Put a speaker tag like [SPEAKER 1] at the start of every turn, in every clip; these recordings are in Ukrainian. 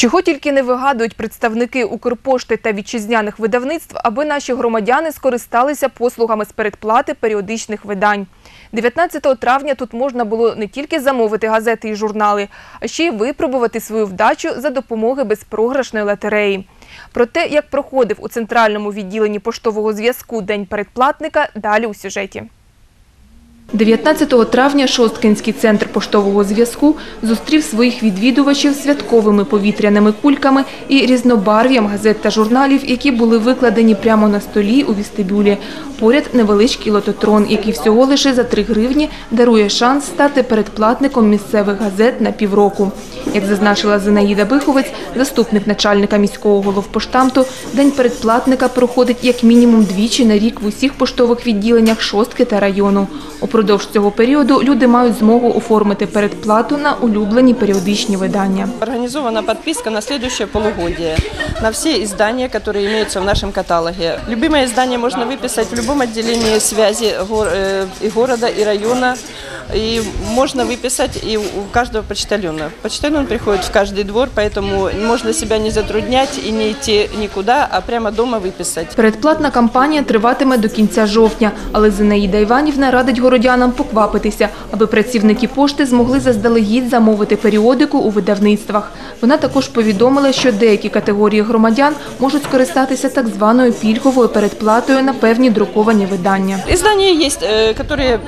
[SPEAKER 1] Чого тільки не вигадують представники Укрпошти та вітчизняних видавництв, аби наші громадяни скористалися послугами з передплати періодичних видань. 19 травня тут можна було не тільки замовити газети і журнали, а ще й випробувати свою вдачу за допомоги безпрограшної лотереї. Про те, як проходив у центральному відділенні поштового зв'язку День передплатника, далі у сюжеті. 19 травня Шосткинський центр поштового зв'язку зустрів своїх відвідувачів святковими повітряними кульками і різнобарв'ям газет та журналів, які були викладені прямо на столі у вестибюлі. Поряд невеличкий лототрон, який всього лише за 3 гривні дарує шанс стати передплатником місцевих газет на півроку. Як зазначила Зинаїда Биховець, заступник начальника міського головпоштамту, день передплатника проходить як мінімум двічі на рік в усіх поштових відділеннях шостки та району. Упродовж цього періоду люди мають змогу оформити передплату на улюблені періодичні видання.
[SPEAKER 2] Организована подписка на следующее полугодие на все издания, которые имеются в нашем каталоге. Любимое издание можно выписать в любом отделении связи гор- э, и города, и района. И можно выписать и у каждого почтальона. Почтальон приходит в каждый двор, поэтому можно себя не затруднять и не идти никуда, а прямо дома выписать.
[SPEAKER 1] Передплатна кампанія триватиме до кінця жовтня, але Зинаїда Іванівна радить городянам поквапитися, аби працівники пошти змогли заздалегідь замовити періодику у видавництвах. Вона також повідомила, що деякі категорії громадян можуть скористатися так званою пільговою передплатою на певні друковані видання.
[SPEAKER 2] Издания есть, э, которые м,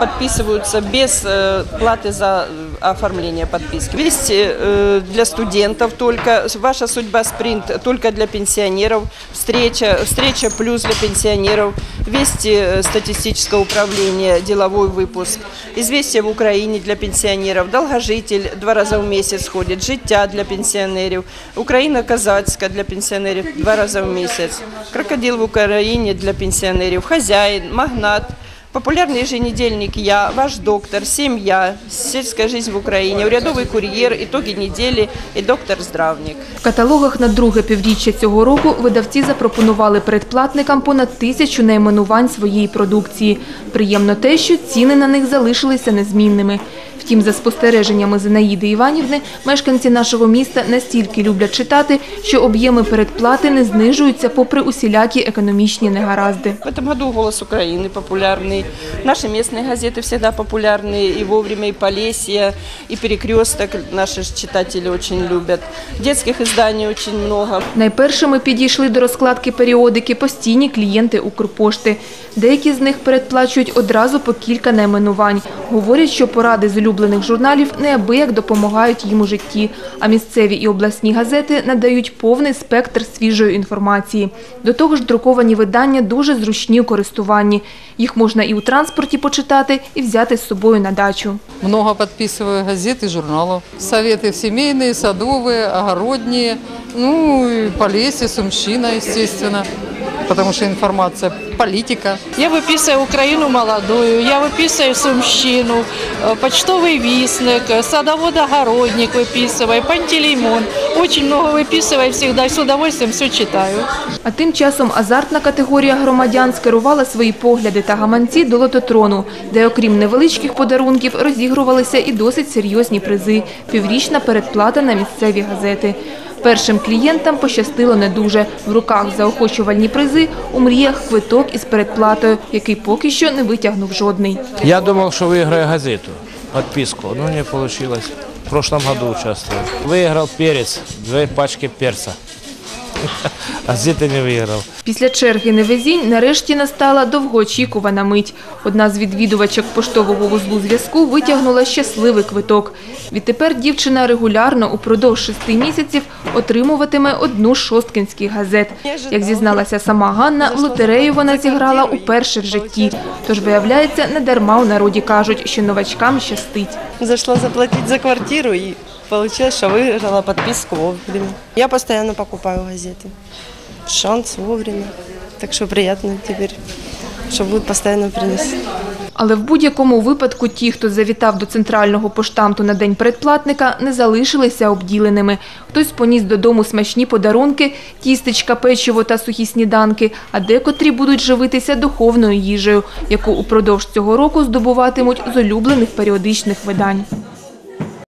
[SPEAKER 2] подписываются без э, платы за э, оформление подписки. Вести э, для студентов только, ваша судьба спринт только для пенсионеров, встреча, встреча плюс для пенсионеров, вести э, статистического управления, деловой выпуск, известия в Украине для пенсионеров, долгожитель два раза в месяц ходит, життя для пенсионеров, Украина казацька для пенсионеров два раза в месяц, крокодил в Украине для пенсионеров, хозяин, магнат, Популярный еженедельник «Я», «Ваш доктор», «Семья», «Сельская жизнь в Украине», «Урядовий кур'єр», «Ітоги неділі» і «Доктор-здравник».
[SPEAKER 1] В каталогах на друге півріччя цього року видавці запропонували передплатникам понад тисячу найменувань своєї продукції. Приємно те, що ціни на них залишилися незмінними. Втім, за спостереженнями Зинаїди Іванівни, мешканці нашого міста настільки люблять читати, що об'єми передплати не знижуються попри усілякі економічні негаразди.
[SPEAKER 2] В этом году «Голос Украины» популярный. Наши местные газеты всегда популярны. И «Вовремя», и «Полесье», и «Перекресток» наши ж читатели очень любят. Детских изданий очень много.
[SPEAKER 1] Найпершими підійшли до розкладки періодики постійні клієнти Укрпошти. Деякі з них передплачують одразу по кілька найменувань. Говорять, що поради з улюблених журналів неабияк допомагають їм у житті, а місцеві і обласні газети надають повний спектр свіжої інформації. До того ж, друковані видання дуже зручні у користуванні. Їх можна і у транспорті почитати, і взяти з собою на дачу.
[SPEAKER 3] Много подписываю газет и журналов. Советы семейные, садовые, огородние, ну и по лесе, сумщина, естественно, потому что информация, политика.
[SPEAKER 4] Я выписываю Украину молодую, я выписываю Сумщину, э, почтовый висник, э, садовод-огородник выписываю, пантелеймон. Очень много выписываю всегда, с удовольствием все читаю.
[SPEAKER 1] А тим часом азартна категорія громадян скерувала свої погляди та гаманці до лототрону, де окрім невеличких подарунків розігрувалися і досить серйозні призи – піврічна передплата на місцеві газети. Першим клієнтам пощастило не дуже. В руках заохочувальні призи, у мріях квиток із передплатою, який поки що не витягнув жодний.
[SPEAKER 5] Я думав, що виграю газету, подписку, але не получилось. В прошлом году участвовал. Выиграл перец, две пачки перца. Газеты не выиграл.
[SPEAKER 1] Після черги невезінь нарешті настала довгоочікувана мить. Одна з відвідувачок поштового вузлу зв'язку витягнула щасливий квиток. Відтепер дівчина регулярно упродовж шести місяців отримуватиме одну з шосткинських газет. Як зізналася сама Ганна, в лотерею вона зіграла уперше в житті. Тож, виявляється, не дарма у народі кажуть, що новачкам щастить.
[SPEAKER 6] Зашла заплатить за квартиру и получилось, что выиграла подписку вовремя. Я постоянно покупаю газеты. Шанс вовремя. Так что приятно теперь, что будут постоянно приносить.
[SPEAKER 1] Але в будь-якому випадку ті, хто завітав до центрального поштамту на день передплатника, не залишилися обділеними. Хтось поніс додому смачні подарунки, тістечка, печиво та сухі сніданки, а декотрі будуть живитися духовною їжею, яку упродовж цього року здобуватимуть з улюблених періодичних видань.